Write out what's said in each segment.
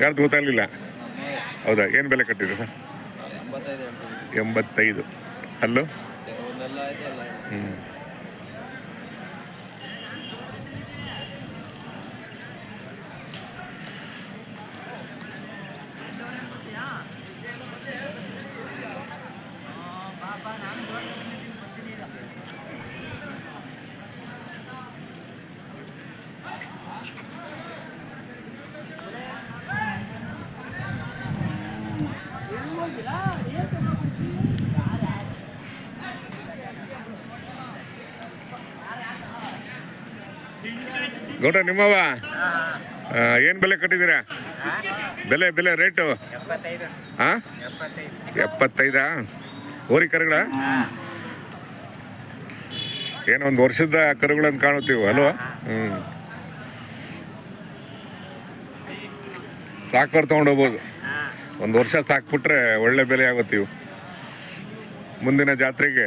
ಯಾರ್ದು ಗೊತ್ತಾಗಲಿಲ್ಲ. ಹೌದಾ ಏನು ಬೆಲೆ ಕಟ್ಟಿದ್ರಿ ಸರ್? ಎಂಬತ್ತೈದು ಅಲ್ಲೋ. ಹ್ಞೂ ಗೌಡ ನಿಮ್ಮವ ಏನು ಬೆಲೆ ಕಟ್ಟಿದ್ದೀರಾ? ಬೆಲೆ ಬೆಲೆ, ರೇಟು? ಹಾಂ ಎಪ್ಪತ್ತೈದಾ. ಓರಿ ಕರುಗಳ? ಏನೋ ಒಂದು ವರ್ಷದ ಕರುಗಳನ್ನ ಕಾಣುತ್ತೀವಿ, ಅಲ್ವಾ? ಹ್ಞೂ ಸಾಕೋರು ತೊಗೊಂಡೋಗ್ಬೋದು ಒಂದು ವರ್ಷ ಸಾಕ್ಬಿಟ್ರೆ ಒಳ್ಳೆ ಬೆಲೆ ಆಗುತ್ತೀವಿ ಮುಂದಿನ ಜಾತ್ರೆಗೆ.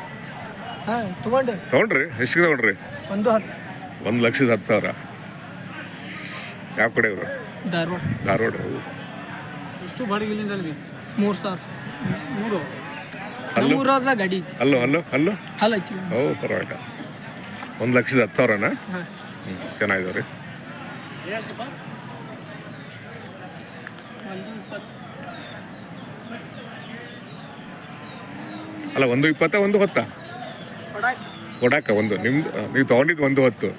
ಹಾಂ ತಗೊಂಡೆ. ತೊಗೊಂಡ್ರಿ ಎಷ್ಟು ತಗೊಂಡ್ರಿ. ಒಂದು ಹತ್ತು. ಒಂದು ಲಕ್ಷದ ಹತ್ತು ಸಾವಿರ. ಯಾವ ಕಡೆ ಇವರು? ಧಾರವಾಡ. ಧಾರವಾಡ ಎಷ್ಟು ಬಾಡಿಗೆ ಇಲ್ಲಿಂದ ಅಲ್ಲಿಗೆ ಮೂರು ಸಾವಿರ. ಮೂರು. ಅಲ್ಲೂ? ಗಾಡಿ. ಅಲ್ಲೋ ಅಲ್ಲೋ ಅಲ್ಲೋ? ಹಚ್ಚಿ ಓ ಪರವಾಗಿಲ್ಲ. ಒಂದು ಲಕ್ಷದ ಹತ್ತು ಸಾವಿರನ? ಹ್ಞೂ ಚೆನ್ನಾಗಿದಾವೆ ರೀ ಅಲ್ಲ ಒಂದು ಇಪ್ಪತ್ತ ಒಂದು ಹೊತ್ತಾ? ಕೊಡಾಕ್ ಒಂದು ನಿಮ್ದು ನೀವು ತೊಗೊಂಡಿದ್ದು ಒಂದು ಹೊತ್ತು.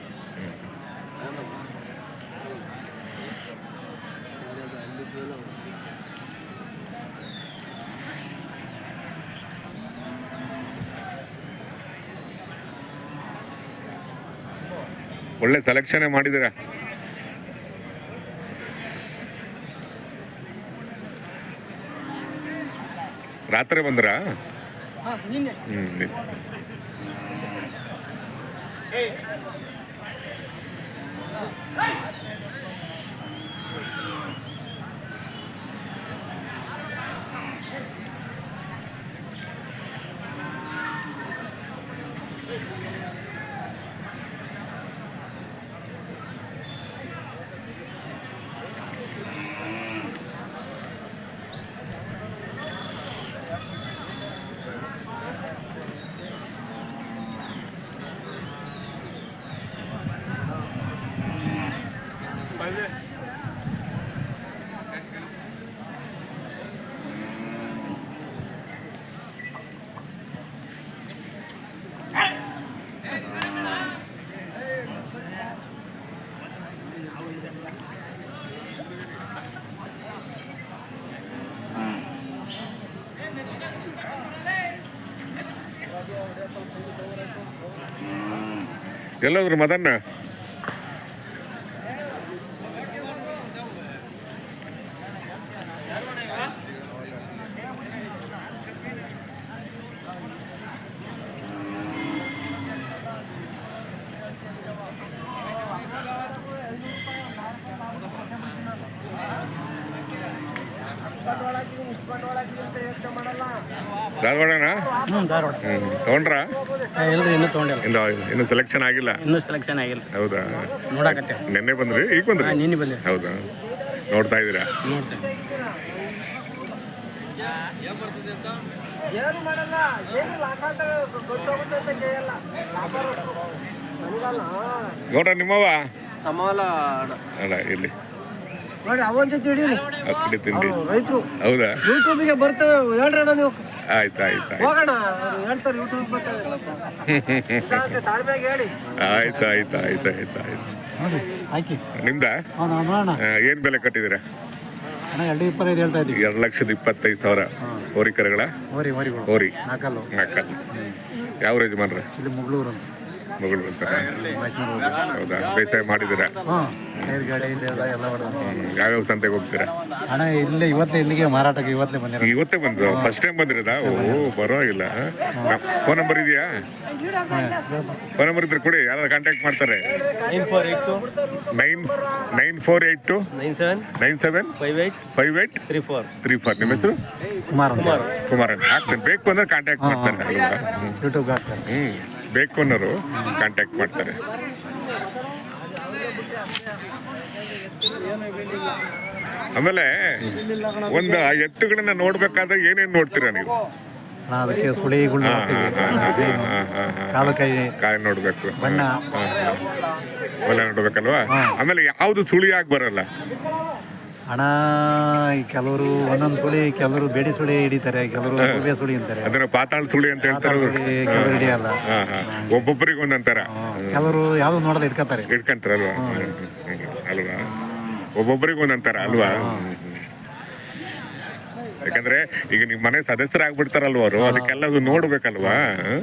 ಒಳ್ಳೆ ಸೆಲೆಕ್ಷನ್ ಮಾಡಿದಿರ ರಾತ್ರಿ ಬಂದ್ರಾ? ಹಾಂ ನಿನ್ನೆ ಎಲ್ಲೋದ್ರು ಮದನ್ನ. ಧಾರವಾಡನಾ? ಹ್ಞೂ ಧಾರವಾಡ. ಹ್ಞೂ ತೊಗೊಂಡ್ರಾ? ಎಲ್ಲರೂ ಇನ್ನೂ ತೊಗೊಂಡಿಲ್ಲ. ಇಲ್ಲ ಇನ್ನು ಸೆಲೆಕ್ಷನ್ ಆಗಿಲ್ಲ? ಇನ್ನೂ ಸೆಲೆಕ್ಷನ್ ಆಗಿಲ್ಲ. ಹೌದಾ? ನೋಡಕತ್ತೆ ನಿನ್ನೆ ಬಂದ್ರಿ? ಈಗ ಬಂದ್ರಿ? ನಿನ್ನೆ ಹೌದಾ? ನೋಡ್ತಾ ಇದ್ದೀರಾ? ಏನು ಮಾಡಲ್ಲ ಏನು ಲಾಭ ಅಂತ ಗೊತ್ತಾಗುತ್ತೆ ಅಂತ ಕೇಳಲ್ಲ ಗೌಡ ನಿಮ್ಮವ ನಮ್ಮಲ್ಲ ಅಲ್ಲ ಇಲ್ಲಿ ನೋಡಿ ಅವನ ಜೊತೆ ಅಕ್ಕಡಿ ತಿಂಡಿ ರೈತರು. ಹೌದಾ? ಯೂಟ್ಯೂಬಿಗೆ ಬರ್ತೇವೆ ಹೇಳ್ರಣ್ಣ ನೀವು. ಆಯ್ತು ಆಯ್ತು ಆಯ್ತು. ಹೋಗೋಣ ಹೇಳ್ತಾರೆ ಯೂಟ್ಯೂಬ್ ಬರ್ತೇವೆ. ತಾಳ್ಮೆಗೆ ಹೇಳಿ. ಆಯ್ತು ಆಯ್ತು ಆಯ್ತು ಆಯ್ತು ನಿಮ್ದಾ? ಏನ್ ಬೆಲೆ ಕಟ್ಟಿದ್ದೀರಾ? ಅಣ್ಣ ಎರಡು ಇಪ್ಪತ್ತೈದು ಹೇಳ್ತಾ ಇದ್ದೀವಿ. ಎರಡು ಲಕ್ಷದ ಇಪ್ಪತ್ತೈದು ಸಾವಿರ. ಹೋರಿ ಕರಗಳ? ಹೋರಿ ನಾಲ್ಕಲ್ಲು ನಾಲ್ಕಲ್ಲ ಯಾವ ಯಜಮಾನ್ರ? ಇಲ್ಲಿ ಮುಗ್ಳೂರು ಅಂತ. ಮಗಳು ಅಂತಾರೆ ಹೌದಾ? ಬೇಸಾಯ ಮಾಡಿದ್ದೀರಾ. ಯಾವ್ಯಾವ ಸಂತೆಗೆ ಹೋಗ್ತೀರಾ? ಅಣ್ಣ ಇಲ್ಲೇ ಇವತ್ತೇ ಇಲ್ಲಿಗೆ ಮಾರಾಟಕ್ಕೆ ಇವತ್ತೇ ಬಂದಿರೋ ಇವತ್ತೇ ಬಂದ್ರು ಫಸ್ಟ್ ಟೈಮ್ ಬಂದಿರೋದಾ? ಓ ಪರವಾಗಿಲ್ಲ. ಫೋನ್ ನಂಬರ್ ಇದೆಯಾ? ಫೋನ್ ನಂಬರ್ ಇದ್ರೆ ಕೊಡಿ ಯಾರು ಕಾಂಟ್ಯಾಕ್ಟ್ ಮಾಡ್ತಾರೆ. Nine nine nine four eight two nine seven nine seven five eight five eight three four three four ನಿಮ್ಮ ಹೆಸರು? ಕುಮಾರ್ ಕುಮಾರ್. ಕುಮಾರ್ ಹಾಕ್ತೇನೆ ಬೇಕು ಅಂದ್ರೆ ಕಾಂಟ್ಯಾಕ್ಟ್ ಮಾಡ್ತಾರೆ. ಯೂಟ್ಯೂಬ್ಗೆ ಹಾಕ್ತಾರೆ. ಹ್ಮ್. ಬೇಕು ಅನ್ನೋರು ಕಾಂಟ್ಯಾಕ್ಟ್ ಮಾಡ್ತಾರೆ. ಆಮೇಲೆ ಒಂದು ಆ ಎತ್ತುಗಳನ್ನ ನೋಡ್ಬೇಕಾದ್ರೆ ಏನೇನ್ ನೋಡ್ತೀರಾ ನೀವು? ಅದಕ್ಕೆ. ಕಾಲು ಕೈ ಕಾಯಿ ನೋಡ್ಬೇಕು. ಬಣ್ಣ. ನೋಡ್ಬೇಕಲ್ವಾ. ಆಮೇಲೆ ಯಾವ್ದು ಆಗಿ ಬರಲ್ಲ. ಹಣ ಈ ಕೆಲವರು ಒಂದೊಂದು ಸುಳಿ ಕೆಲವರು ಬೇಡಿ ಸುಳಿ ಹಿಡಿತಾರೆ ಕೆಲವರು ಗುಬೆ ಸುಳಿ ಅಂತಾರೆ. ಅದನ್ನ ಪಾತಾಳ ಸುಳಿ ಅಂತ ಹೇಳ್ತಾರೆ ಸುಳಿ ಕೆಲವರು ಹಿಡಿಯಲ್ಲ. ಹಾ, ಹಾ. ಒಬ್ಬೊಬ್ಬರಿಗೆ ಒಂದೊಂಥರ ಕೆಲವರು ಯಾವ್ದು ನೋಡದ ಇಟ್ಕೋತಾರೆ. ಇಟ್ಕೊಂತಾರಲ್ವಾ? ಹ್ಮ್, ಹ್ಮ್, ಹ್ಮ್. ಅಲ್ವಾ? ಒಬ್ಬೊಬ್ಬರಿಗೆ ಒಂದೊಂಥರ ಅಲ್ವಾ? ಹ್ಮ್, ಹ್ಮ್. ಯಾಕಂದ್ರೆ ಈಗ ನಿಮ್ಮ ಮನೆ ಸದಸ್ಯರಾಗ್ಬಿಡ್ತಾರಲ್ವ ಅವರು? ಅದಕ್ಕೆಲ್ಲ ಅದು ನೋಡ್ಬೇಕಲ್ವಾ? ಹ್ಮ್?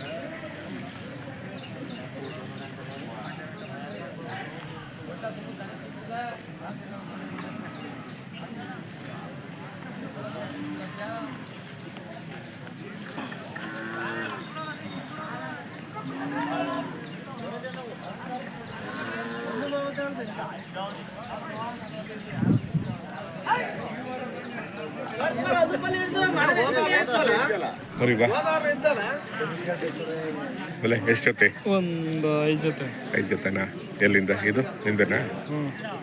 ಅಲ್ಲ ಎಷ್ಟು ಜೊತೆ? ಒಂದು ಐದು ಜೊತೆ. ಐದು ಜೊತೆನಾ? ಎಲ್ಲಿಂದ? ಇದು? ನಿಂದನಾ?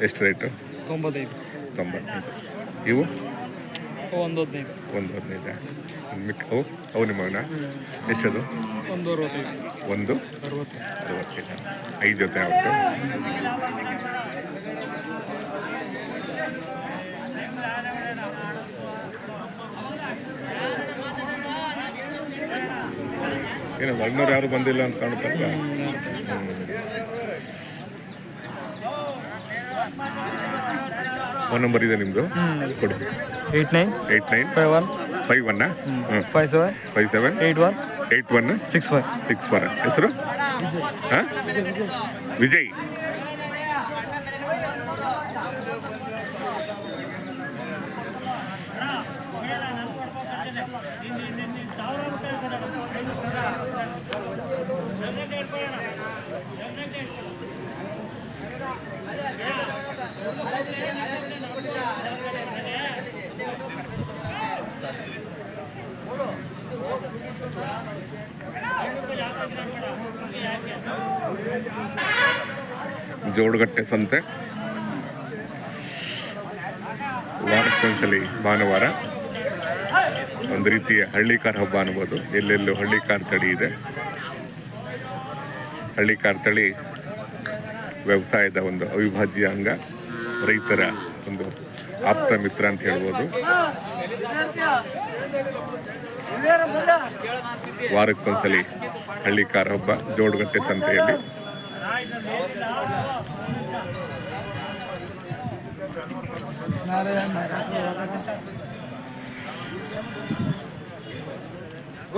ಎಷ್ಟು ರೇಟು ತೊಂಬತ್ತೈದು. ತೊಂಬತ್ತೈದು. ಇವು? ಒಂದು ಹದಿನೈದು. ಒಂದು ಹದಿನೈದು? ಅವು? ಅವು ನಿಮ್ಮವನ ಎಷ್ಟದು? ಒಂದು ಅರವತ್ತೈದು. ಒಂದು? ಅರವತ್ತು ಅರವತ್ತೈದು? ಐದು ಜೊತೆ ಆಗುತ್ತೆ ಏನು ಹೊರನೂರು ಯಾರು ಬಂದಿಲ್ಲ ಅಂತ ಕಾಣುತ್ತಲ್ಲ ಫೋನ್ ನಂಬರ್ ಇದೆ ನಿಮ್ಮದು ಕೊಡಿ. Eight nine eight nine five one five ಒನ್ನ ಹ್ಞೂ five seven five seven eight one eight one six five six four. ಹೆಸರು? ಹಾಂ? ವಿಜಯ್. ಜೋಡುಗಟ್ಟೆ ಸಂತೆ ವಾರಕ್ಕೊಂದ್ಸಲಿ ಭಾನುವಾರ ಒಂದು ರೀತಿಯ ಹಳ್ಳಿಕಾರ್ ಹಬ್ಬ ಅನ್ಬೋದು. ಎಲ್ಲೆಲ್ಲೂ ಹಳ್ಳಿಕಾರ್ ತಳಿ ಇದೆ. ಹಳ್ಳಿಕಾರ್ ತಳಿ ವ್ಯವಸಾಯದ ಒಂದು ಅವಿಭಾಜ್ಯ ಅಂಗ. ರೈತರ ಒಂದು ಆಪ್ತ ಮಿತ್ರ ಅಂತ ಹೇಳ್ಬೋದು. ವಾರಕ್ಕೊಂದ್ಸಲಿ ಹಳ್ಳಿಕಾರ್ ಹಬ್ಬ ಜೋಡುಗಟ್ಟೆ ಸಂತೆಯಲ್ಲಿ.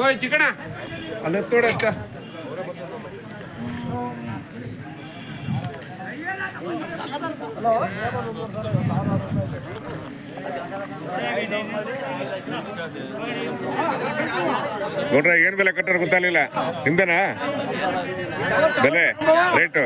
ಓಯ್ ಚಿಕ್ಕಣ ಅಲ್ಲ ತೋಡಕ್ಕ ನೋಡ್ರ ಏನ್ ಬೆಲೆ ಕಟ್ಟೋರು ಗೊತ್ತಾಗ್ಲಿಲ್ಲ. ಹಿಂದನಾ ಬೆಲೆ ರೇಟು.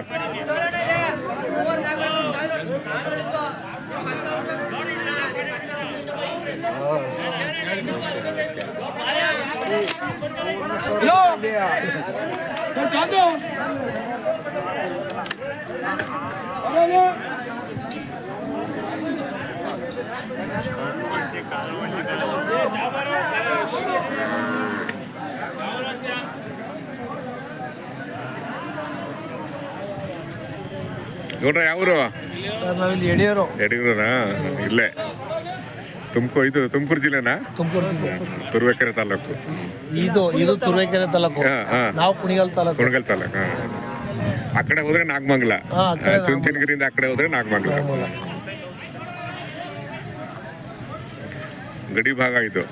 ನೋಡ್ರ ಯಾವರು ಸರ್ ನಾವಿಲ್ಲಿ ಯಡಿಯೂರು ಯಡಿಯೂರನಾ ಇಲ್ಲೇ ತುಮಕೂರು ಇದು ತುಮಕೂರು ಜಿಲ್ಲೆನಾ? ತುಮಕೂರು ಜಿಲ್ಲೆ. ತುರುವೇಕೆರೆ ತಾಲೂಕು. ಇದು ಇದು ತುರುವೇಕೆರೆ ತಾಲೂಕು. ನಾವು ಕುಣಿಗಲ್ ತಾಲೂಕು. ಕುಣಿಗಲ್ ತಾಲೂಕು. ಆ ಕಡೆ ಹೋದ್ರೆ ನಾಗಮಂಗಲ. ತುಂಚನಗಿರಿಯಿಂದ ಚುಂಚನಗಿರಿಯಿಂದ ಆ ಕಡೆ ಹೋದ್ರೆ ನಾಗಮಂಗಲ. ಗಡಿ ಭಾಗ ಇದು.